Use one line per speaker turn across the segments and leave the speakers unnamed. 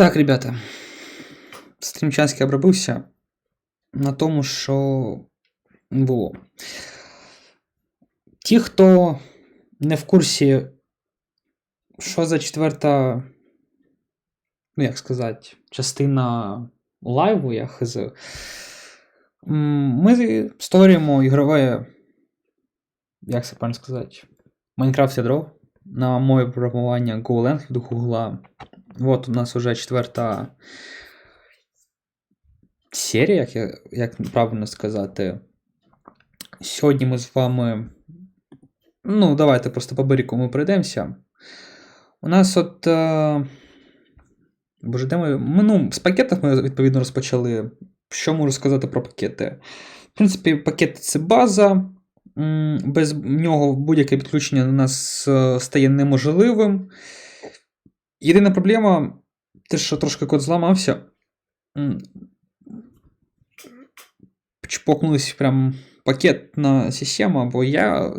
Так, ребята. Стрімчанський обробився на тому, що було. Ті, хто не в курсі, що за четверта, ну як сказати, частина лайву, я хз. Ми створюємо ігрове, як це правильно сказати, Майнкрафт ядро на мові програмування GoLang від Google. Вот у нас уже четверта серія, як, я- як правильно сказати. Сьогодні ми з вами. Ну, давайте просто по баріку ми пройдемося. У нас от. Е... Боже, де ми. Ну, з пакетів ми відповідно розпочали. Що можу сказати про пакети? В принципі, пакети це база. Без нього будь-яке підключення у нас е, стає неможливим. Єдина проблема, те, що трошки код зламався. Чпокнулись прям пакетна система, бо я,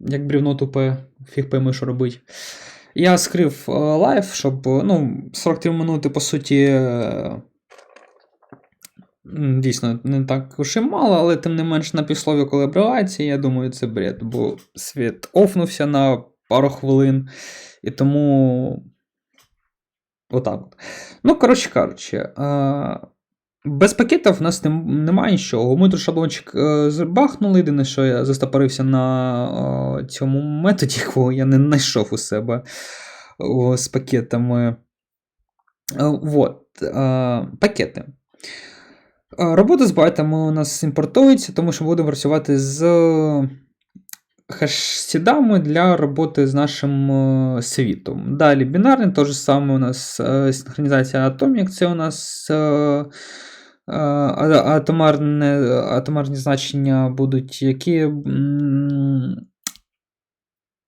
як брівно тупе, фіг пойми, що робить. Я скрив е, лайв, щоб ну, 43 минути, по суті, е, дійсно не так уж і мало, але тим не менш на півслові, коли я думаю, це бред, бо світ офнувся на пару хвилин. І тому. Отак от. Ну, коротше кажучи, без пакетів в нас немає нічого. Ми тут шаблончик е, збахнули. Єдине, що я застопорився на цьому методі, якого я не знайшов у себе з пакетами. Е, Вот. е, Пакети. Е, Робота з байтами у нас імпортується, тому що будемо працювати з хеш-сідами для роботи з нашим е, світом. Далі бінарний, то же саме у нас е, синхронізація Atomic, це у нас е, атомарне, атомарні значення будуть, які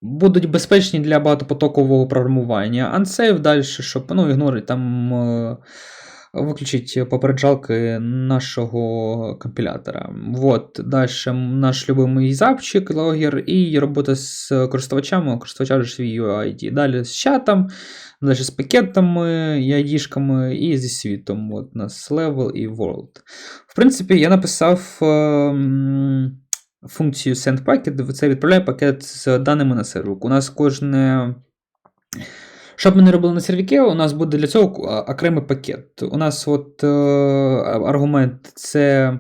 будуть безпечні для багатопотокового програмування. Unsafe далі, щоб ну, ігнорити там. Е, Виключить попереджалки нашого компілятора. Вот. Далі наш любимий запчик, логер і робота з користувачами. Користувача свій UID. Далі з чатом, далі з пакетами, ID-шками і зі світом. От у нас level і world. В принципі, я написав ем, функцію send-packet, це відправляє пакет з даними на сервер. У нас кожне. Що б ми не робили на сервіки, у нас буде для цього окремий пакет. У нас от е, аргумент це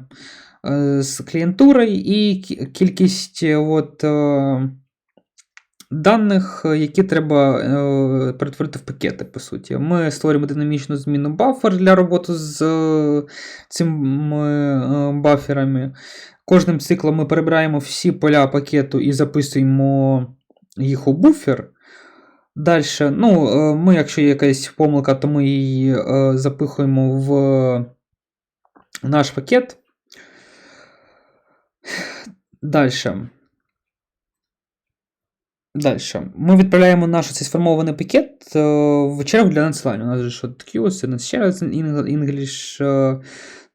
е, з клієнтурою і кількість е, от, е, даних, які треба е, перетворити в пакети, по суті. Ми створюємо динамічну зміну бафер для роботи з е, цими е, баферами. Кожним циклом ми перебираємо всі поля пакету і записуємо їх у буфер. Далі, ну, е, ми, якщо є якась помилка, то ми її е, запихуємо в наш пакет. Далі. Далі. Ми відправляємо наш цей сформований пакет е, в чергу для надсилання. У нас же що Q, це у нас ще раз Eng- English.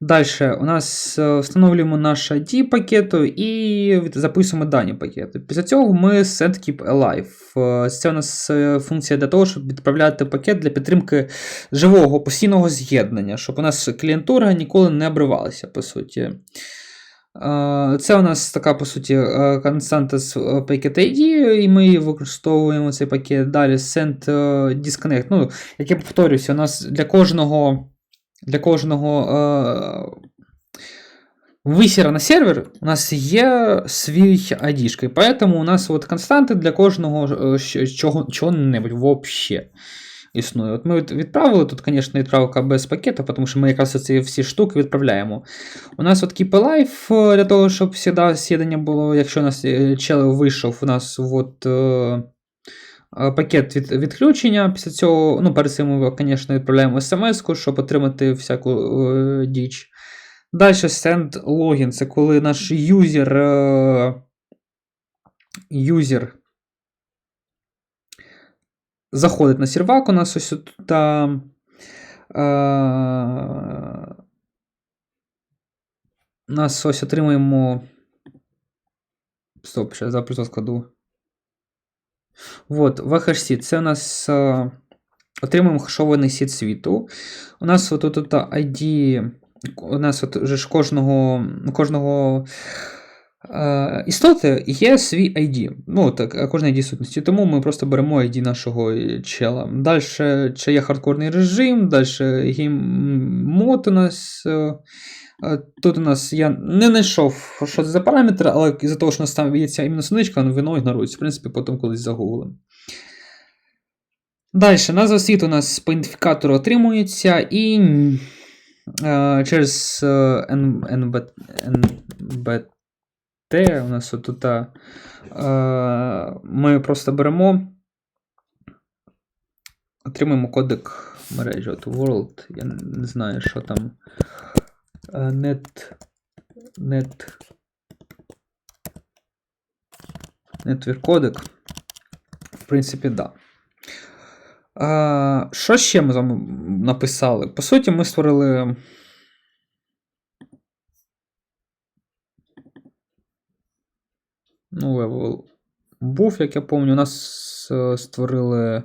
Далі у нас е, встановлюємо наш ID пакету і записуємо дані пакету. Після цього ми set keep alive. Е, Це у нас е, функція для того, щоб відправляти пакет для підтримки живого постійного з'єднання, щоб у нас клієнтура ніколи не обривалася, по суті. Це у нас така, по суті, константа з packet ID, і ми використовуємо цей пакет. Далі send disconnect. Ну, як я повторюся, у нас для кожного для кожного е, висіра на сервер у нас є свій ID. І поэтому у нас от константи для кожного е, чого, чого-небудь вообще існує. От ми відправили тут, звісно, відправка без пакету, тому що ми якраз ці всі штуки відправляємо. У нас от Keep Alive е, для того, щоб завжди сідання було, якщо у нас чел вийшов, у нас от. Е, Пакет від, відключення. Після цього, ну, перед цим ми, звісно, відправляємо смс-ку, щоб отримати всяку е, діч. Далі send login. Це коли наш юзер. Е, юзер заходить на сервак. У нас ось тут. Та, е, нас ось отримуємо. Стоп, ще запис складу. Вот, VHC, це у нас е, отримуємо хешований сіт світу. У нас от тут ID, у нас от вже ж кожного, кожного е, істоти є свій ID. Ну, так, кожна ID сутності. Тому ми просто беремо ID нашого чела. Далі ще є хардкорний режим, далі гейм-мод у нас. е, е, Тут у нас я не знайшов, що це за параметр, але із-за того, що у нас там є ця іменно синичка, воно ігнорується. В принципі, потім колись загуглим. Далі, назва світу у нас по ідентифікатору отримується, і е, через е, NB, NBT у нас тут е, ми просто беремо, отримуємо кодек мережі. От World, я не знаю, що там. Net, net, Network кодек. В принципі, так. Да. Що ще ми з вами написали? По суті, ми створили. Ну, левел був, як я пам'ятаю, у нас е, створили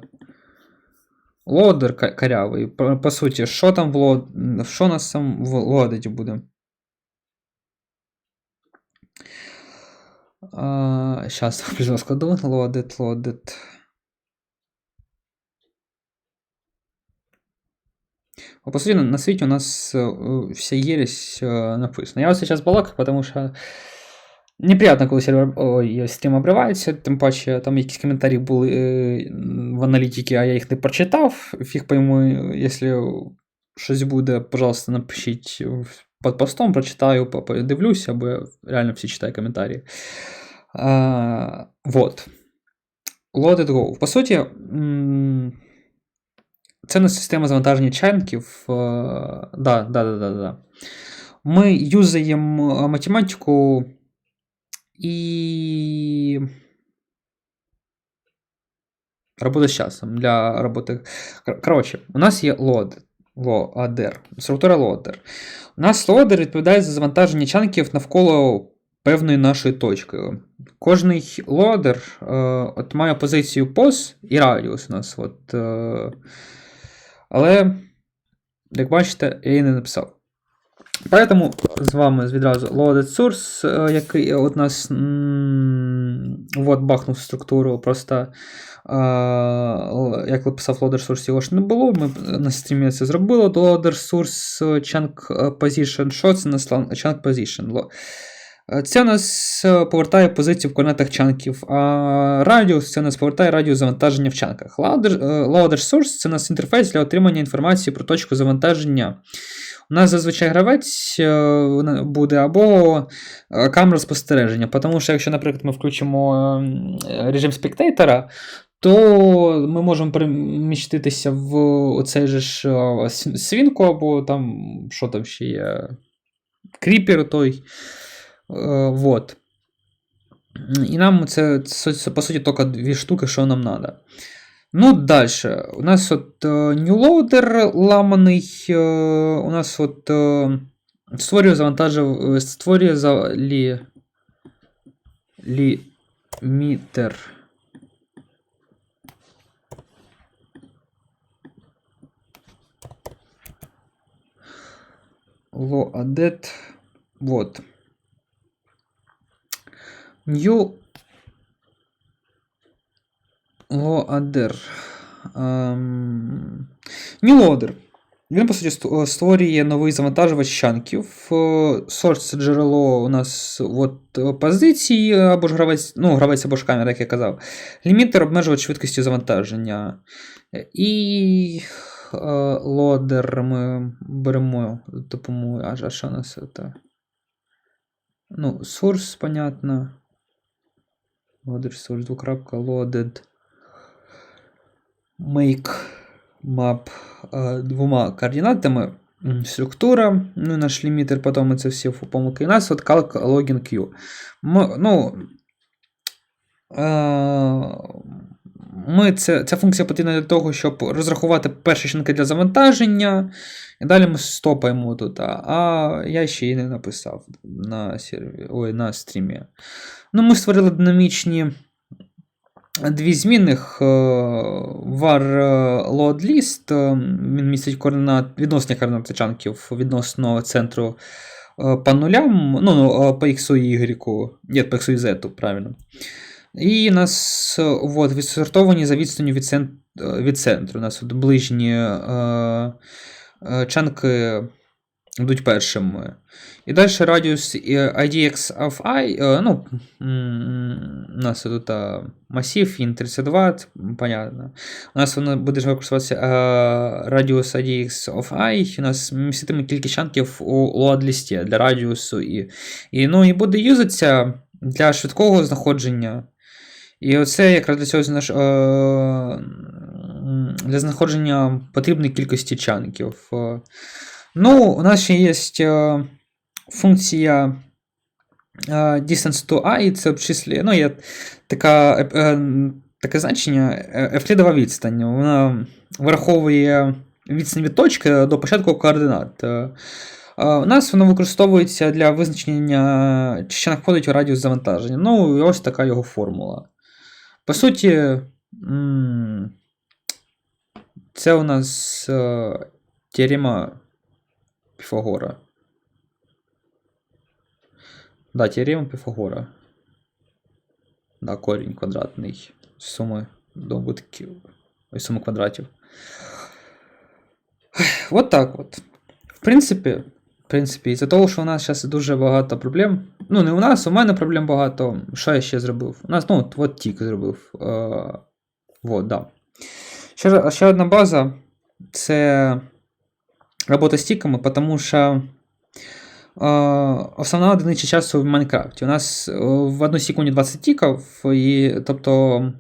лодер карявий. По, по суті, що там в лод... Що нас там в лодиті буде? А, Зараз складу. Лодит, лодит. По суті, на світі у нас э, вся ересь э, написана. Я вот сейчас балакаю, потому що неприятно, коли сервер ой, стрім обривається, тим паче там якісь коментарі були э, в аналітиці, а я їх не прочитав. Фіг пойму, якщо щось буде, пожалуйста, напишіть під постом, прочитаю, подивлюся, бо я реально всі читаю коментарі. А, вот. Loaded Go. По суті, це не система завантаження чайників. Да, да, да, да, да. Ми юзаємо математику і робота з часом для роботи. Коротше, у нас є load, loader, структура loader. У нас loader відповідає за завантаження чанків навколо певної нашої точки. Кожний лодер е, от має позицію POS і радіус у нас. От, е, але, як бачите, я її не написав. Поэтому з вами відразу loaded source, е, який от нас от бахнув структуру. Просто як писав loader source, його ж не було. Ми на стрімі це зробили. Loader source chunk position. Що це на chunk position? Е, це нас е, повертає позицію в координатах чанків, а радіус це нас повертає радіус завантаження в чанках. Loader, е, loader Source це нас інтерфейс для отримання інформації про точку завантаження. Нас зазвичай гравець буде або камера спостереження, тому що, якщо, наприклад, ми включимо режим спектейтора, то ми можемо переміститися в оцей же ж свінку, або там, що там ще є, кріпер той. Вот. І нам це, це, по суті, тільки дві штуки, що нам треба. Ну, далі. У нас от new loader ламаний. У нас от створює завантажив, створює за лі, лімітер. Loaded. Вот. New Loader. Um, New Він, по суті, створює новий завантажувач чанків. Source це джерело у нас от, позиції, або ж гравець, ну, гравець або ж камера, як я казав. Лімітер обмежувач швидкості завантаження. І лодер ми беремо допомогу. А що у нас це? Ну, source, понятно. Loader source двокрапка loaded make map двома координатами. Структура, ну наш лімітер, потім це всі помилки. І нас от calc login queue. ну, ми це, Ця функція потрібна для того, щоб розрахувати перші шинки для завантаження. І далі ми стопаємо тут. А я ще її не написав на серві, ой, на стрімі. Ну, Ми створили динамічні дві змінних е, var е, load list, е, він містить координат, відносні координати чанків відносно центру е, по нулям, ну, ну е, по x і y, ні, по x і z, правильно. І нас е, от, відсортовані за відстанню від, цен, е, від центру. У нас от ближні е, е, чанки йдуть першими. І далі радіус е, IDX of I, е, ну, у нас тут е, масив int 32, це понятно. У нас воно буде використовуватися е, радіус IDX of I, у нас міститиме кількість чанків у load-лісті для радіусу. І, і, ну, і буде юзатися для швидкого знаходження. І оце якраз для цього знаш- е, для знаходження потрібної кількості чанків. Ну, у нас ще є е, функція е, distance to i, це обчислює, ну, є така, е, таке значення евклідова відстань. Вона враховує відстань від точки до початку координат. У нас воно використовується для визначення, чи ще надходить у радіус завантаження. Ну, і ось така його формула. По суті, це у нас теорема Піфагора. Да, теорема Піфагора. Да, корінь квадратний суми добутків. Ой, суми квадратів. Вот так от. В принципі, в принципі, із-за того, що у нас зараз дуже багато проблем. Ну, не у нас, у мене проблем багато. Що я ще зробив? У нас, ну, от, от тік зробив. Е, вот, да. Ще, ще одна база це робота з тіками, тому що е, основна одиниця часу в Майнкрафті. У нас е, в одну секунді 20 тіків, і, тобто.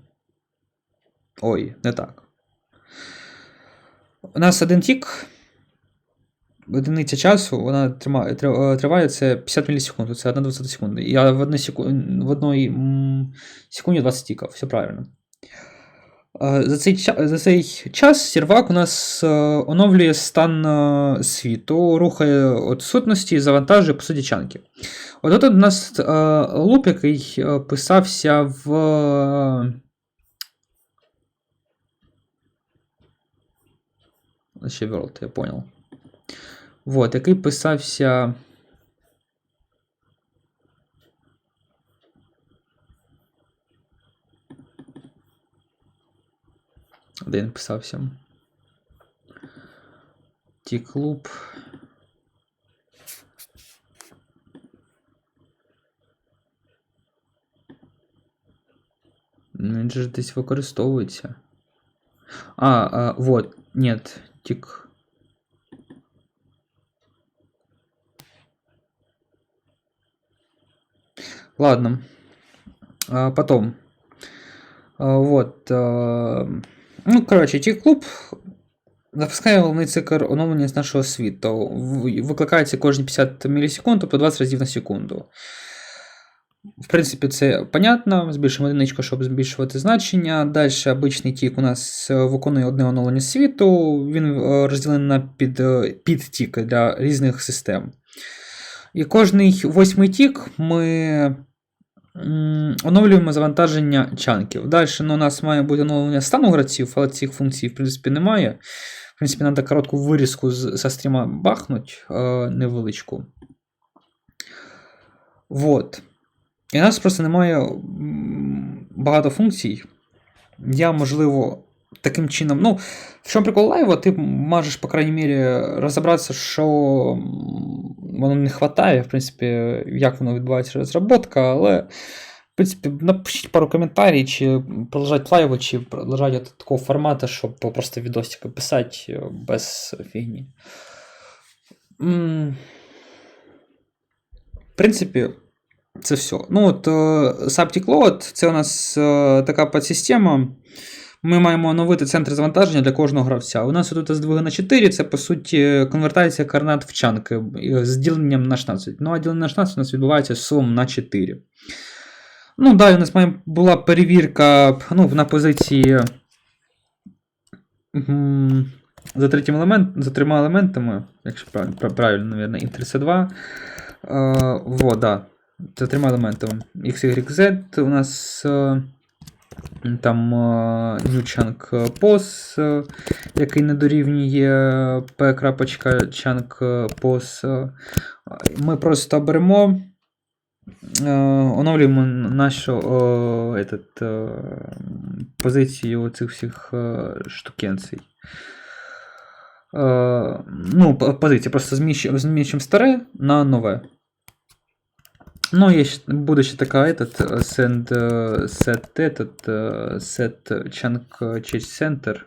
Ой, не так. У нас один тік, одиниця часу, вона тримає, триває, триває це 50 мілісекунд, це 1 20 секунди. І в одній секунді 20 тіків, все правильно. За цей, за цей час сервак у нас е, оновлює стан е, світу, рухає от сутності і завантажує по суті чанки. От тут у нас е, луп, який писався в. Ще world, я понял. Вот, який писався. Де він писався? Ті-клуб. Ну, Він же ж десь використовується. А, а вот, нет, тик. Ладно. А, потом. А, вот. а, ну, коротше, Ті-клуб запускає головний цикл оновлення з нашого світу. Викликається кожні 50 мілісекунд, тобто 20 разів на секунду. В принципі, це понятно. Збільшимо одиничку, щоб збільшувати значення. Далі обичний тік у нас е, виконує одне оновлення світу. Він е, розділений на під, е, підтіки для різних систем. І кожний восьмий тік ми оновлюємо завантаження чанків. Далі ну, у нас має бути оновлення стану гравців, але цих функцій, в принципі, немає. В принципі, треба коротку вирізку з, стріма бахнуть е, невеличку. Вот. І у нас просто немає багато функцій. Я, можливо, таким чином. Ну, в чому прикол лайва, ти можеш, по крайній мірі, розібратися, що воно не вистачає, в принципі, як воно відбувається розробка, але. В принципі, напишіть пару коментарів, чи продовжать лайву, чи продовжать от такого формату, щоб просто відосики писати е, без фігні. В принципі, це все. Ну, от е, Saptic Load це у нас е, така подсистема. Ми маємо оновити центр завантаження для кожного гравця. У нас тут здвиги на 4, це по суті конвертація координат в чанки з діленням на 16. Ну, а ділення на 16 у нас відбувається сумом на 4. Ну, далі у нас була перевірка ну, на позиції за третім елемент, за трьома елементами, якщо правильно, правильно, мабуть, int 32. Е, во. За трьома елементами. X, Y, Z. У нас е, Там е, new chunk е, який не дорівнює pos. Е, Ми просто беремо, е, оновлюємо нашу е, этот, е, позицію цих всіх е, штукенцій. Е, ну, п- позиції, просто зміщуємо старе на нове. Ну, є буде ще така этот, send, е, set, этот, е, set chunk change center.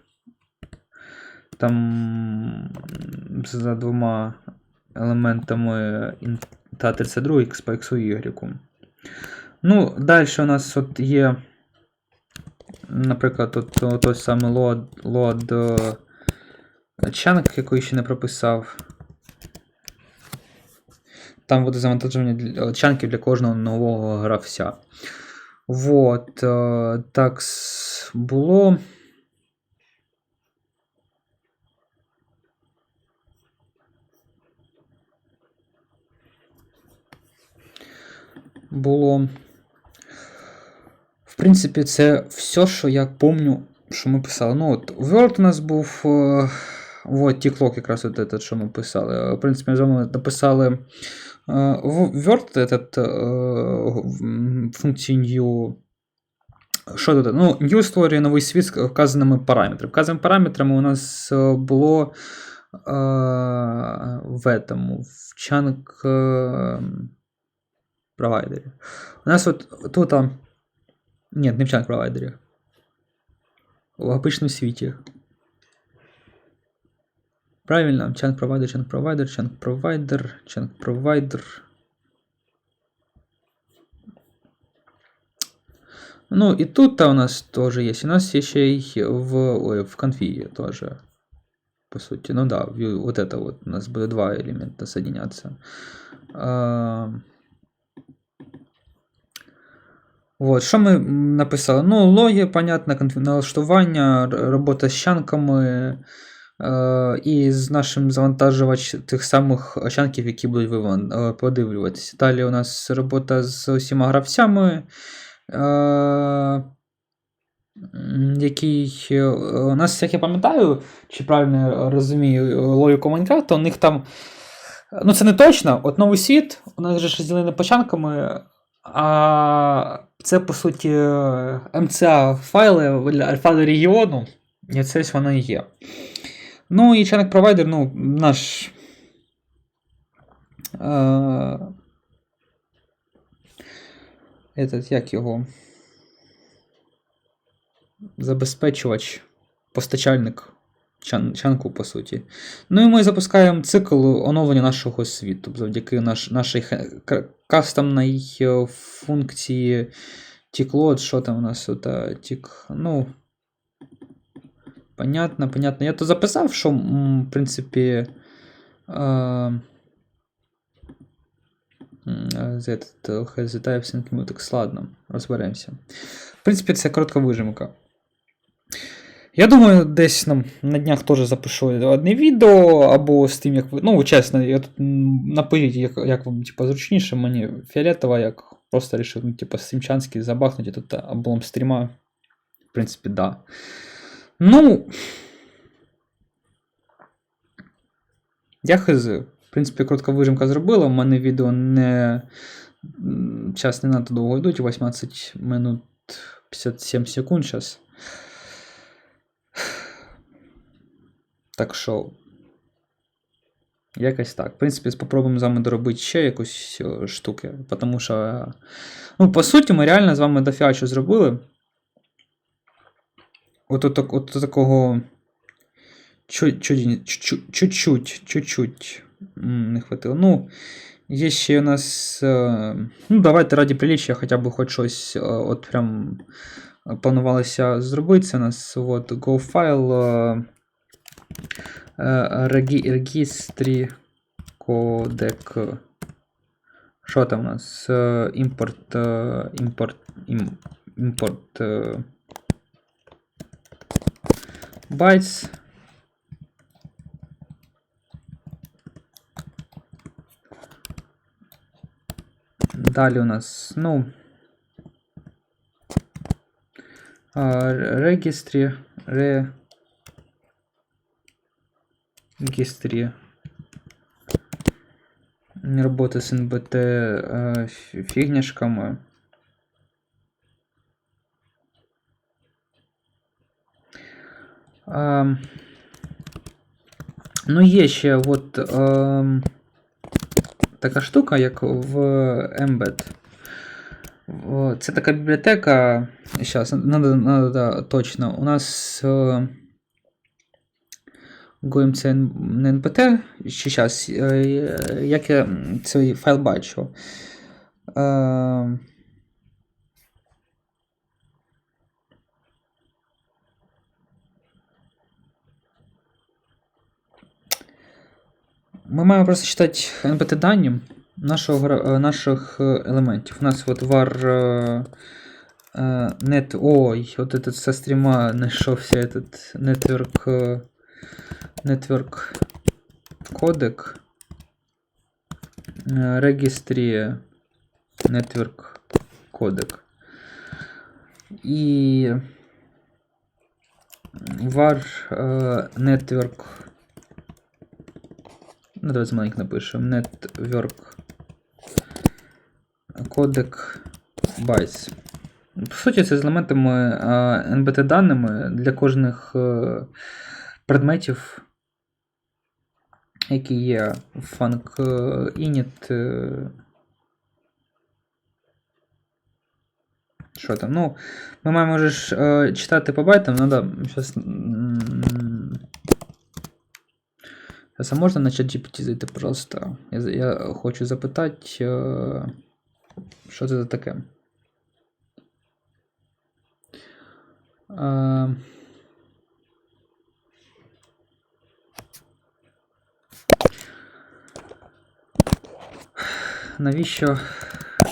Там за двома елементами та 32 x по x y. Ну, далі у нас от є, наприклад, от, той самий load, load chunk, який ще не прописав. Там буде завантаження чанків для кожного нового гравця. Вот, е, так було. Було. В принципі, це все, що я помню, що ми писали. Ну, от, Word у нас був. е, Вот, тіклок якраз от этот, що ми писали. Е, В принципі, ми з вами написали Word этот, е, м, функцію new. Що тут? Ну, new створює новий світ з вказаними параметрами. Вказаними параметрами у нас е, було е, в этому, в chunk е, провайдері. У нас от тут. а, Ні, не в chunk провайдері. В обичному світі. Правильно, chunk провайдер, chunk провайдер, chunk провайдер, chunk провайдер. Ну, и тут-то у нас тоже есть. У нас еще и в, ой, в конфиге тоже. По сути. Ну да, вот это вот. У нас будет два элемента соединяться. А, Вот, що ми м, написали? Ну, логи, понятно, конфі- налаштування, р- робота з чанками. Е, і з нашим завантажувач тих самих чанків, які будуть е, подивлюватися. Далі у нас робота з усіма гравцями. Е, який у нас, як я пам'ятаю, чи правильно розумію логіку Майнкрафта, у них там. Ну, це не точно. От новий світ, у нас же розділені почанками, а це, по суті, МЦА файли для альфа регіону, і це ось воно і є. Ну, і чайник провайдер, ну, наш. Е, этот, як його? Забезпечувач, постачальник чан, чанку, по суті. Ну і ми запускаємо цикл оновлення нашого світу завдяки наш, нашій кастомній е, функції тіклот, що там у нас тік. Ну. Понятно, понятно. Я то записав, що, м, в принципі. Е, м, е, з этот, е, has the types and mutex. Ладно, розберемося. В принципі, це коротка вижимка. Я думаю, десь нам на днях теж запишу одне відео, або з тим, як ви. Ну, чесно, я тут м, напишіть, як, як вам типу, зручніше, мені фіолетово, як просто рішив, ну, типу, сімчанський забахнути тут облом стріма. В принципі, да. Ну. Я хз. В принципі, коротка вижимка зробила. У мене відео не. Час не надто довго йдуть, 18 минут 57 секунд зараз. Так що. Якось так. В принципі, спробуємо з вами доробити ще якусь е, штуки. Тому що. Ну, по суті, ми реально з вами дофіга що зробили. От, от, от, от такого. чу- чу- чу- Чуть-чуть, чуть-чуть не хватило. Ну, є ще у нас. е, Ну, давайте раді приліччя, хоча б хоч щось е, от прям планувалося зробити. Це у нас от GoFile. Реги, регістрі кодек. Що там у нас? Е, Імпорт. е, Bytes. Далі у нас, ну. Регістрі, ре... Регістрі. Робота з НБТ е, фі- фігняшками. Ну, є ще от ем, така штука, як в Embed. Це така бібліотека. Зараз, надо, надо да, точно. У нас е, Goem це не NPT. Ще зараз, як я цей файл бачу. Е, Ми маємо просто читати NPT дані нашого, е, наших е, елементів. У нас от var е, е, net. Ой, от этот со стріма знайшовся этот network, network. Е, Registry network кодек. І var network Ну, давайте маленько напишемо. Network кодек bytes. По суті, це з елементами NBT даними для кожних е, предметів, які є в func init. е, Що там? Ну, ми маємо ж е, читати по байтам, надо зараз. А можна на чат GPT зайти, пожалуйста? Я, я хочу запитати, е, що це за таке. Е, навіщо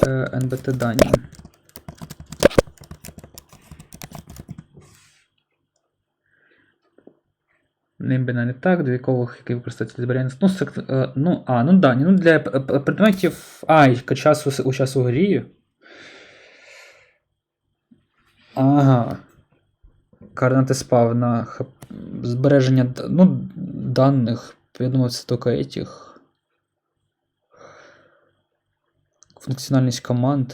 е, NBT дані? Не так, до вікових, який використовується. Ну, сек- е, ну, а, ну да, ну для п- п- предметів. А, і часу, у часу грі. Ага. Координати спавна. Збереження ну, даних. Я думаю, це тільки этих. Функціональність команд.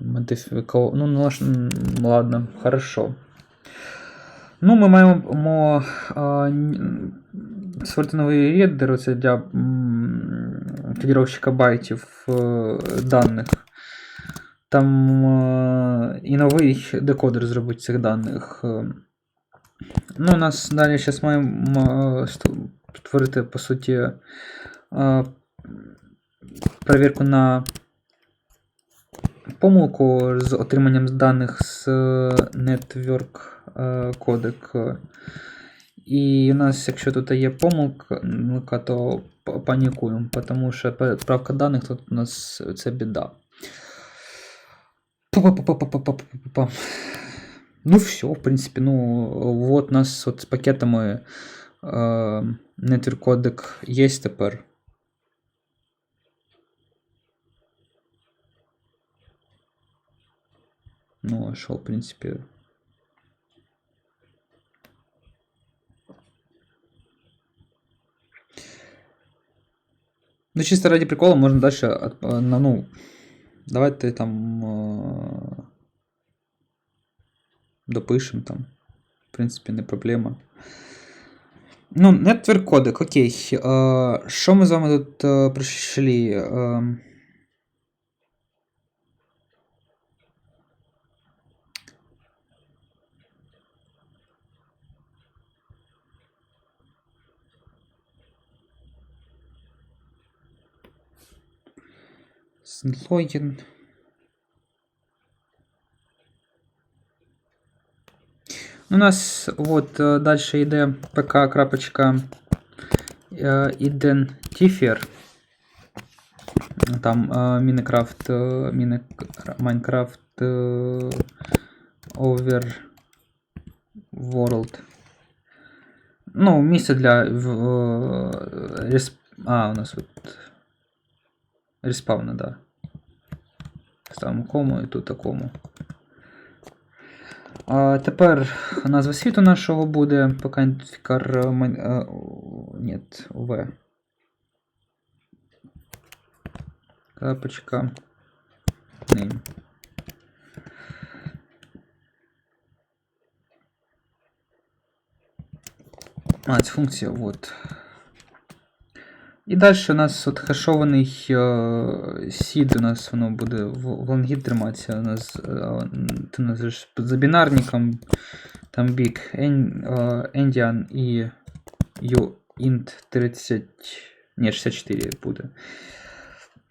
Модифіков... Ну, ну, ладно, хорошо. Ну, ми маємо а, н- створити новий рідер це для м, кодировщика байтів е, даних. Там і новий декодер зробити цих даних. Е, Ну, у нас далі зараз маємо створити, по суті, перевірку на помилку з отриманням даних з е, network е, кодек. І у нас, якщо тут є помилка, то панікуємо, тому що правка даних тут у нас це біда. Ну, все, в принципі, ну, вот у нас от з пакетами е, network кодек є тепер. Ну, а що, в принципі. Ну, чисто ради прикола можно дальше, от- э, на, ну, давайте там э, допишем там. В принципі, не проблема. Ну, network кодек, окей. Е, Що ми з вами тут е, прийшли? Е, Логін. У нас от е, далі йде pk крапочка е, identifier. Там е, Minecraft, е, Mine- Minecraft е, over world. Ну, місце для в, е, респ- А, у нас от Респавна, да. Ставимо кому і тут такому. А, тепер назва світу нашого буде поки е, е, Ні, В. Капочка. Name. А, це функція, вот. І далі у нас от хешований е, сід, у нас воно буде в, в лонгіт триматися. У нас е, ти називаєш за бінарником, там бік Endian і uint 30, ні, 64 буде.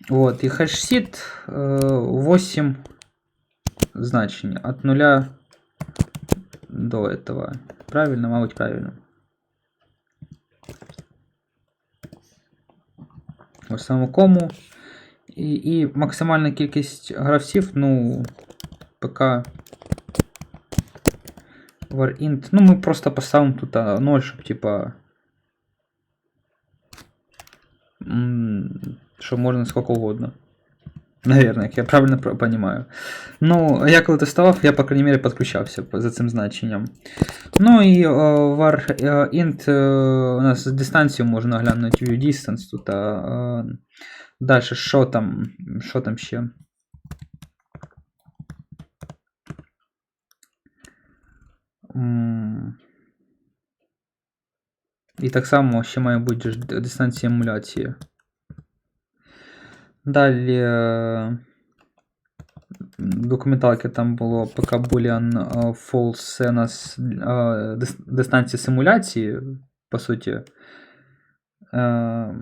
Вот, і хеш-сід е, 8 значень от 0 до этого. Правильно, мабуть, правильно. Кому. І, і максимальна кількість гравців, ну, ПК varint. Ну, ми просто поставимо тут 0, щоб, типа. Що можна сколько угодно. Наверное, як я правильно про- понимаю. Ну, я коли тестував, я, по крайней мере, підключався по- за цим значенням. Ну і е, var е, int е, у нас дистанцію можна глянути view distance тут. А, е, далі, що там? Що там ще? М. І так само ще має бути ж д- дистанція емуляції. Далі. е, Документалки там було поки boolean е, false, це у нас е, дис- дистанція симуляції, по суті. Е,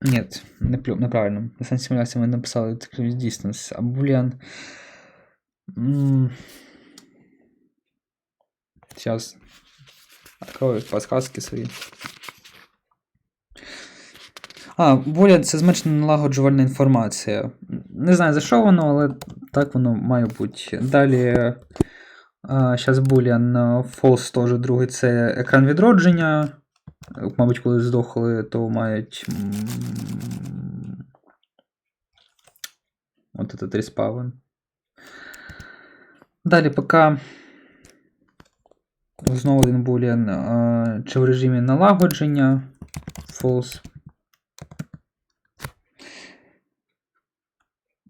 Нет, не плю- неправильно. Дистанція симуляції ми написали decrease distance, а boolean. м, Сейчас. Открою подсказки свої. А, Boolean це зменшена налагоджувальна інформація. Не знаю за що воно, але так воно має бути. Далі. Зараз Boolean false теж другий це екран відродження. Мабуть, коли здохли, то мають. От этот респаун. Далі поки. Знову один Boolean. а, Чи в режимі налагодження. False.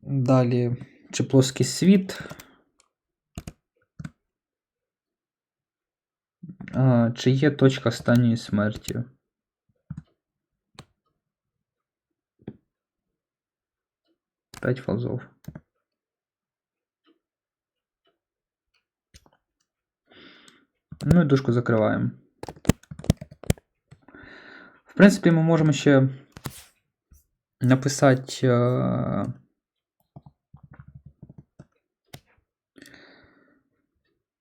Далі, чи плоский світ. А, чи є точка останньої смерті? П'ять фалзов. Ну і дужку закриваємо. В принципі, ми можемо ще написати. е,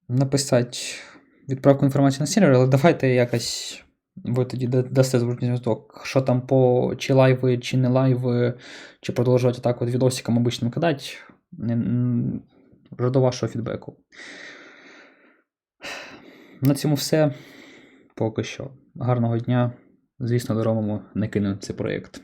написати відправку інформації на сервер, але давайте якось ви тоді дасте зворотній зв'язок, що там по чи лайви, чи не лайви, чи продовжувати так от відосиком обичним кидати. До вашого фідбеку. На цьому все. Поки що. Гарного дня. Звісно, дорогому не кину цей проєкт.